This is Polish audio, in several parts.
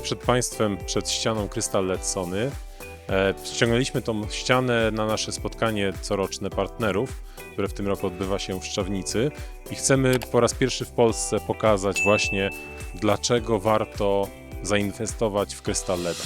Przed Państwem przed ścianą Krystal LED Sony. E, Ściągnęliśmy tą ścianę na nasze spotkanie coroczne partnerów, które w tym roku odbywa się w Szczawnicy i chcemy po raz pierwszy w Polsce pokazać właśnie dlaczego warto zainwestować w Krystal LED.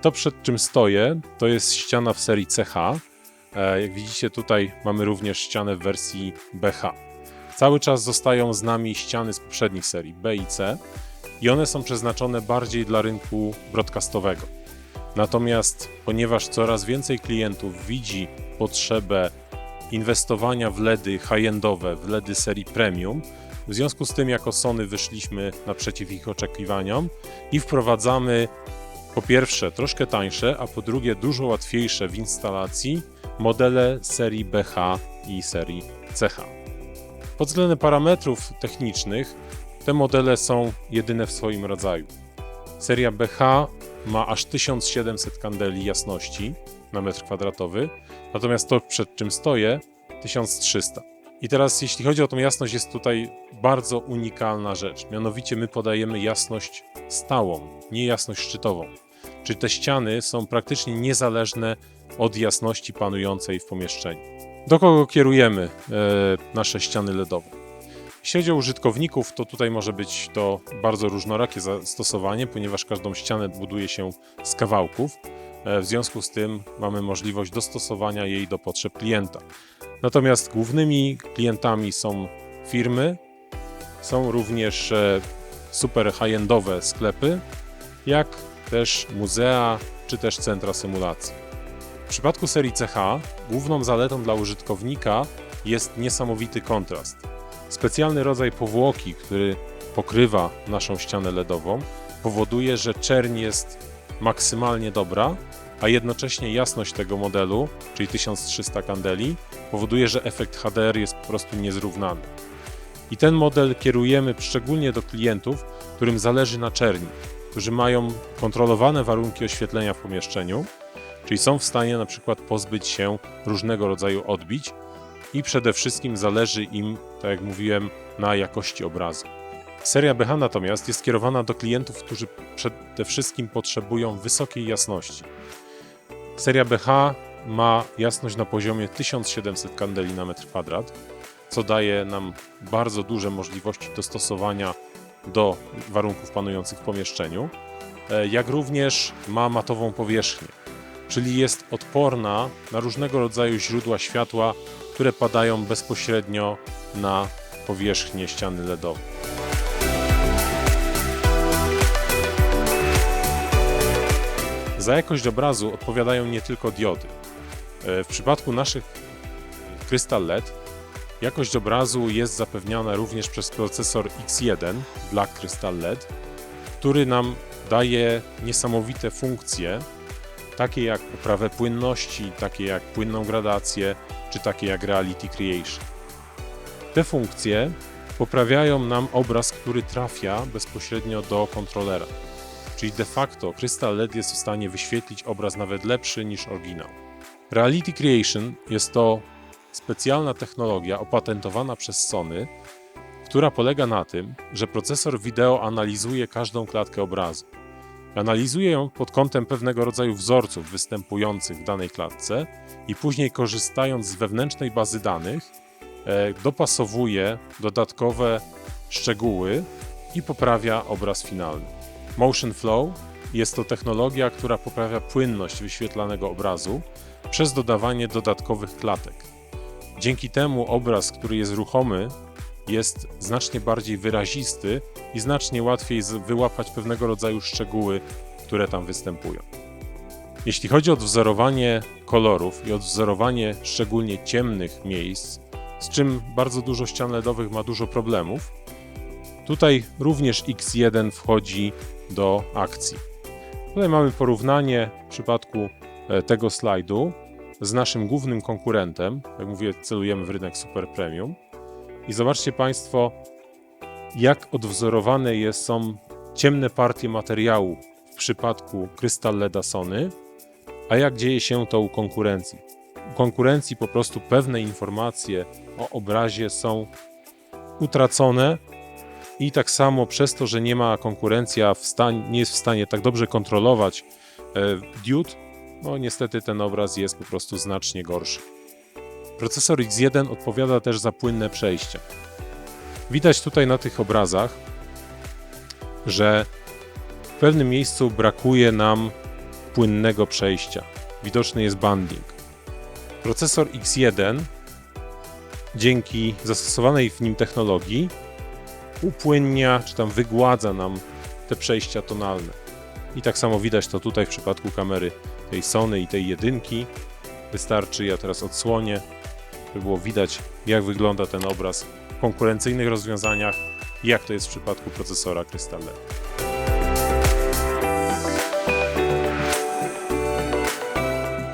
To przed czym stoję, to jest ściana w serii CH. E, Jak widzicie tutaj mamy również ścianę w wersji BH. Cały czas zostają z nami ściany z poprzednich serii B i C i one są przeznaczone bardziej dla rynku broadcastowego. Natomiast ponieważ coraz więcej klientów widzi potrzebę inwestowania w LEDy high-endowe, w LEDy serii premium, w związku z tym jako Sony wyszliśmy naprzeciw ich oczekiwaniom i wprowadzamy po pierwsze troszkę tańsze, a po drugie dużo łatwiejsze w instalacji modele serii BH i serii CH. Pod względem parametrów technicznych te modele są jedyne w swoim rodzaju. Seria BH ma aż 1700 kandeli jasności na metr kwadratowy, natomiast to przed czym stoję 1300. I teraz jeśli chodzi o tą jasność jest tutaj bardzo unikalna rzecz, mianowicie my podajemy jasność stałą, nie jasność szczytową. Czyli te ściany są praktycznie niezależne od jasności panującej w pomieszczeniu. Do kogo kierujemy e, nasze ściany LEDowe? Jeśli chodzi o użytkowników, to tutaj może być to bardzo różnorakie zastosowanie, ponieważ każdą ścianę buduje się z kawałków. E, W związku z tym mamy możliwość dostosowania jej do potrzeb klienta. Natomiast głównymi klientami są firmy, są również e, super high-endowe sklepy, jak też muzea czy też centra symulacji. W przypadku serii CH główną zaletą dla użytkownika jest niesamowity kontrast. Specjalny rodzaj powłoki, który pokrywa naszą ścianę LEDową, powoduje, że czerń jest maksymalnie dobra, a jednocześnie jasność tego modelu, czyli 1300 kandeli, powoduje, że efekt HDR jest po prostu niezrównany. I ten model kierujemy szczególnie do klientów, którym zależy na czerni, którzy mają kontrolowane warunki oświetlenia w pomieszczeniu, czyli są w stanie na przykład pozbyć się różnego rodzaju odbić i przede wszystkim zależy im, tak jak mówiłem, na jakości obrazu. Seria BH natomiast jest kierowana do klientów, którzy przede wszystkim potrzebują wysokiej jasności. Seria BH ma jasność na poziomie 1700 kandeli na metr kwadrat, co daje nam bardzo duże możliwości dostosowania do warunków panujących w pomieszczeniu, e, jak również ma matową powierzchnię, czyli jest odporna na różnego rodzaju źródła światła, które padają bezpośrednio na powierzchnię ściany LEDowej. Za jakość obrazu odpowiadają nie tylko diody. E, W przypadku naszych Crystal LED jakość obrazu jest zapewniana również przez procesor X1 Black Crystal LED, który nam daje niesamowite funkcje, takie jak poprawę płynności, takie jak płynną gradację, czy takie jak Reality Creation. Te funkcje poprawiają nam obraz, który trafia bezpośrednio do kontrolera. Czyli de facto Crystal LED jest w stanie wyświetlić obraz nawet lepszy niż oryginał. Reality Creation jest to specjalna technologia opatentowana przez Sony, która polega na tym, że procesor wideo analizuje każdą klatkę obrazu. Analizuje ją pod kątem pewnego rodzaju wzorców występujących w danej klatce i później korzystając z wewnętrznej bazy danych e, dopasowuje dodatkowe szczegóły i poprawia obraz finalny. Motion Flow jest to technologia, która poprawia płynność wyświetlanego obrazu przez dodawanie dodatkowych klatek. Dzięki temu obraz, który jest ruchomy, jest znacznie bardziej wyrazisty i znacznie łatwiej wyłapać pewnego rodzaju szczegóły, które tam występują. Jeśli chodzi o odwzorowanie kolorów i odwzorowanie szczególnie ciemnych miejsc, z czym bardzo dużo ścian LEDowych ma dużo problemów, tutaj również X1 wchodzi do akcji. Tutaj mamy porównanie w przypadku e, tego slajdu z naszym głównym konkurentem. Jak mówię, celujemy w rynek super premium. I zobaczcie Państwo, jak odwzorowane jest, są ciemne partie materiału w przypadku Crystal LEDa Sony, a jak dzieje się to u konkurencji. U konkurencji po prostu pewne informacje o obrazie są utracone i tak samo przez to, że nie ma konkurencja, w stan- nie jest w stanie tak dobrze kontrolować e, diod, no niestety ten obraz jest po prostu znacznie gorszy. Procesor X1 odpowiada też za płynne przejścia. Widać tutaj na tych obrazach, że w pewnym miejscu brakuje nam płynnego przejścia. Widoczny jest banding. Procesor X1 dzięki zastosowanej w nim technologii upłynnia czy tam wygładza nam te przejścia tonalne. I tak samo widać to tutaj w przypadku kamery tej Sony i tej jedynki. Wystarczy, ja teraz odsłonię, by było widać jak wygląda ten obraz w konkurencyjnych rozwiązaniach i jak to jest w przypadku procesora Crystal LED.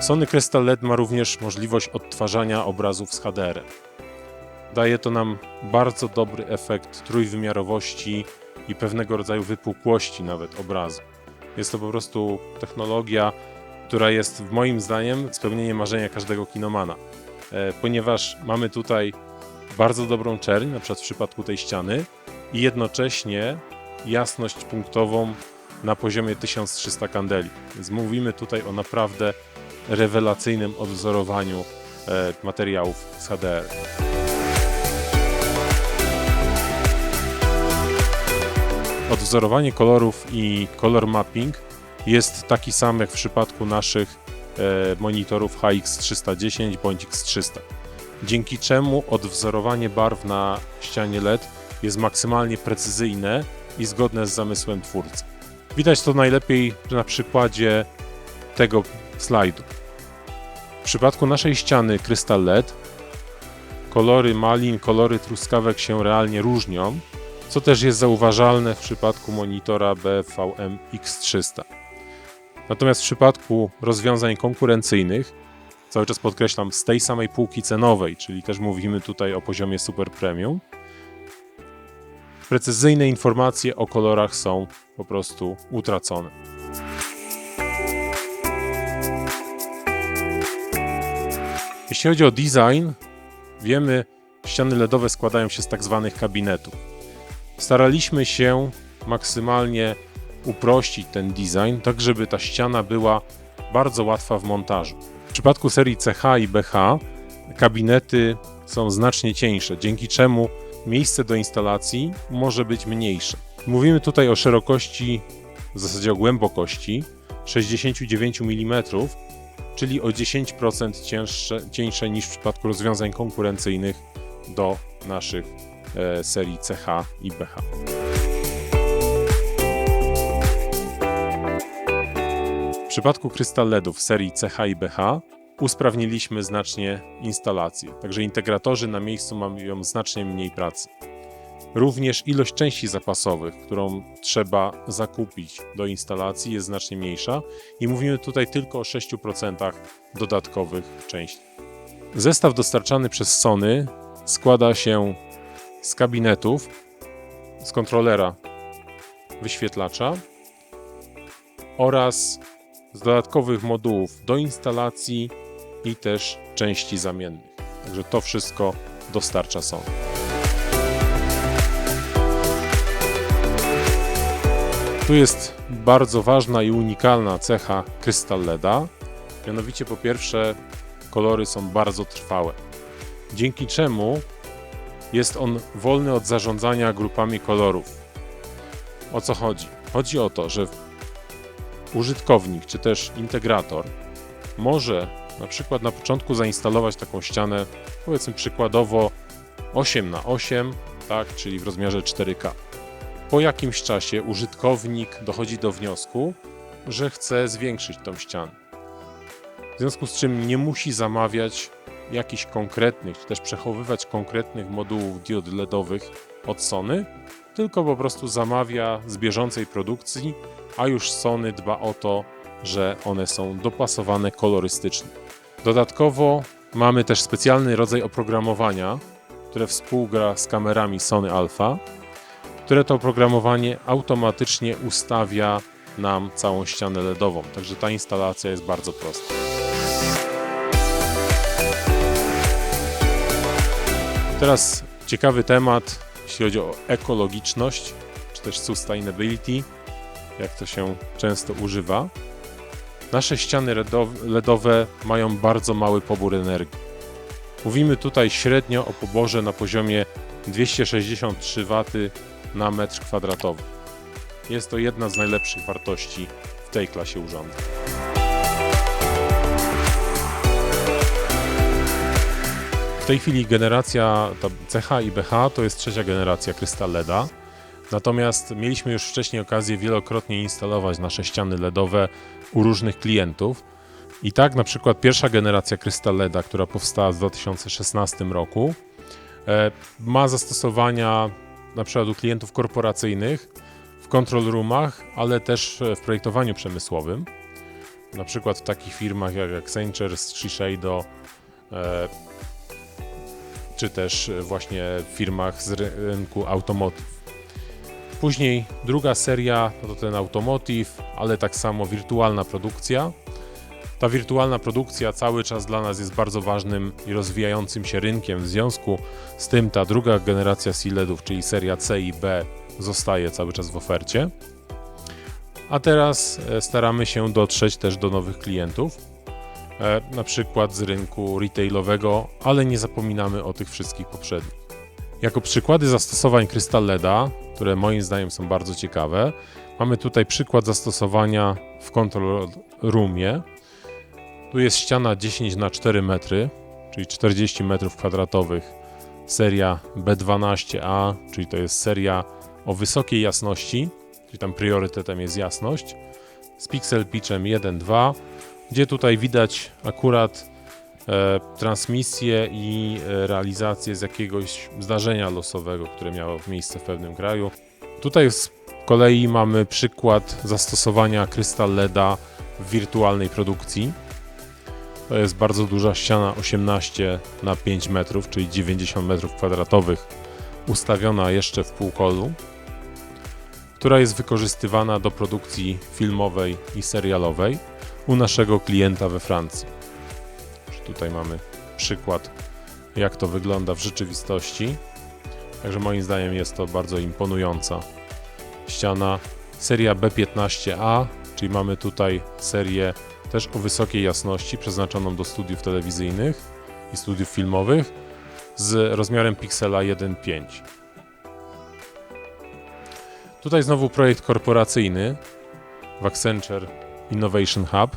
Sony Crystal LED ma również możliwość odtwarzania obrazów z HDR. Daje to nam bardzo dobry efekt trójwymiarowości i pewnego rodzaju wypukłości nawet obrazu. Jest to po prostu technologia, która jest moim zdaniem spełnieniem marzenia każdego kinomana, e, ponieważ mamy tutaj bardzo dobrą czerń, na przykład w przypadku tej ściany, i jednocześnie jasność punktową na poziomie 1300 kandeli. Więc mówimy tutaj o naprawdę rewelacyjnym odwzorowaniu e, materiałów z HDR. Odwzorowanie kolorów i color mapping jest taki sam jak w przypadku naszych e, monitorów HX310 bądź X300. Dzięki czemu odwzorowanie barw na ścianie LED jest maksymalnie precyzyjne i zgodne z zamysłem twórcy. Widać to najlepiej na przykładzie tego slajdu. W przypadku naszej ściany Crystal LED kolory malin, kolory truskawek się realnie różnią, co też jest zauważalne w przypadku monitora BVM X300. Natomiast w przypadku rozwiązań konkurencyjnych, cały czas podkreślam, z tej samej półki cenowej, czyli też mówimy tutaj o poziomie super premium, precyzyjne informacje o kolorach są po prostu utracone. Jeśli chodzi o design, wiemy, ściany LEDowe składają się z tak zwanych kabinetów. Staraliśmy się maksymalnie uprościć ten design, tak żeby ta ściana była bardzo łatwa w montażu. W przypadku serii CH i BH kabinety są znacznie cieńsze, dzięki czemu miejsce do instalacji może być mniejsze. Mówimy tutaj o szerokości, w zasadzie o głębokości 69 mm, czyli o 10% cięższe, cieńsze niż w przypadku rozwiązań konkurencyjnych do naszych e, serii CH i BH. Przypadku Crystal LEDów serii CH i BH usprawniliśmy znacznie instalację, także integratorzy na miejscu mają znacznie mniej pracy. Również ilość części zapasowych, którą trzeba zakupić do instalacji, jest znacznie mniejsza i mówimy tutaj tylko o 6% dodatkowych części. Zestaw dostarczany przez Sony składa się z kabinetów, z kontrolera wyświetlacza oraz z dodatkowych modułów do instalacji i też części zamiennych. Także to wszystko dostarcza Sony. Tu jest bardzo ważna i unikalna cecha Crystal LEDa. Mianowicie po pierwsze kolory są bardzo trwałe. Dzięki czemu jest on wolny od zarządzania grupami kolorów. O co chodzi? Chodzi o to, że użytkownik czy też integrator może na przykład na początku zainstalować taką ścianę, powiedzmy przykładowo 8 na 8 tak, czyli w rozmiarze 4K. Po jakimś czasie użytkownik dochodzi do wniosku, że chce zwiększyć tą ścianę. W związku z czym nie musi zamawiać jakichś konkretnych, czy też przechowywać konkretnych modułów diod LEDowych od Sony, tylko po prostu zamawia z bieżącej produkcji, a już Sony dba o to, że one są dopasowane kolorystycznie. Dodatkowo mamy też specjalny rodzaj oprogramowania, które współgra z kamerami Sony Alpha, które to oprogramowanie automatycznie ustawia nam całą ścianę LEDową. Także ta instalacja jest bardzo prosta. Teraz ciekawy temat, jeśli chodzi o ekologiczność, czy też sustainability, jak to się często używa. Nasze ściany LEDow- LEDowe mają bardzo mały pobór energii. Mówimy tutaj średnio o poborze na poziomie 263 W na metr kwadratowy. Jest to jedna z najlepszych wartości w tej klasie urządzeń. Tej chwili generacja ta CH i BH to jest trzecia generacja Crystal LEDa. Natomiast mieliśmy już wcześniej okazję wielokrotnie instalować nasze ściany LEDowe u różnych klientów. I tak na przykład pierwsza generacja Crystal LEDa, która powstała w 2016 roku, e, ma zastosowania na przykład u klientów korporacyjnych w control roomach, ale też w projektowaniu przemysłowym. Na przykład w takich firmach jak Accenture, Shiseido, e, czy też właśnie w firmach z ry- rynku automotive. Później druga seria to ten automotive, ale tak samo wirtualna produkcja. Ta wirtualna produkcja cały czas dla nas jest bardzo ważnym i rozwijającym się rynkiem. W związku z tym ta druga generacja C-LEDów, czyli seria C i B, zostaje cały czas w ofercie. A teraz e, staramy się dotrzeć też do nowych klientów, e, na przykład z rynku retailowego, ale nie zapominamy o tych wszystkich poprzednich. Jako przykłady zastosowań Crystal LEDa, które moim zdaniem są bardzo ciekawe, mamy tutaj przykład zastosowania w control roomie. Tu jest ściana 10 na 4 metry, czyli 40 metrów kwadratowych, seria B12A, czyli to jest seria o wysokiej jasności, czyli tam priorytetem jest jasność, z pixel pitchem 1.2, gdzie tutaj widać akurat e, transmisję i e, realizację z jakiegoś zdarzenia losowego, które miało miejsce w pewnym kraju. Tutaj z kolei mamy przykład zastosowania Crystal LEDa w wirtualnej produkcji. To jest bardzo duża ściana 18 na 5 metrów, czyli 90 metrów kwadratowych, ustawiona jeszcze w półkolu, która jest wykorzystywana do produkcji filmowej i serialowej u naszego klienta we Francji. Tutaj mamy przykład, jak to wygląda w rzeczywistości. Także moim zdaniem jest to bardzo imponująca ściana. Seria B15A, czyli mamy tutaj serię też o wysokiej jasności, przeznaczoną do studiów telewizyjnych i studiów filmowych z rozmiarem piksela 1.5. Tutaj znowu projekt korporacyjny w Accenture Innovation Hub,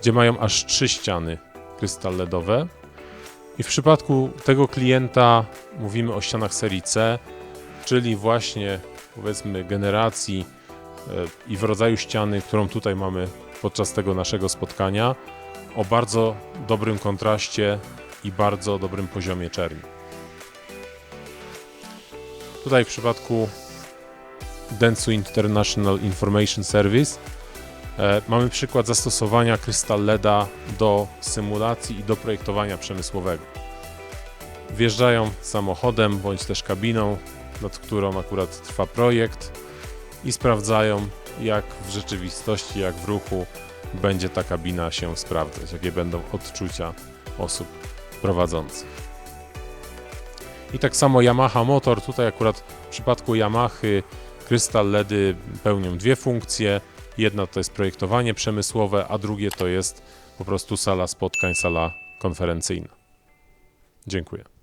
gdzie mają aż trzy ściany krystal LEDowe. I w przypadku tego klienta mówimy o ścianach serii C, czyli właśnie powiedzmy generacji e, i w rodzaju ściany, którą tutaj mamy podczas tego naszego spotkania, o bardzo dobrym kontraście i bardzo dobrym poziomie czerni. Tutaj w przypadku Dentsu International Information Service mamy przykład zastosowania Crystal LEDa do symulacji i do projektowania przemysłowego. Wjeżdżają samochodem bądź też kabiną, nad którą akurat trwa projekt i sprawdzają, jak w rzeczywistości, jak w ruchu będzie ta kabina się sprawdzać, jakie będą odczucia osób prowadzących. I tak samo Yamaha Motor, tutaj akurat w przypadku Yamahy Crystal LEDy pełnią dwie funkcje. Jedna to jest projektowanie przemysłowe, a drugie to jest po prostu sala spotkań, sala konferencyjna. Dziękuję.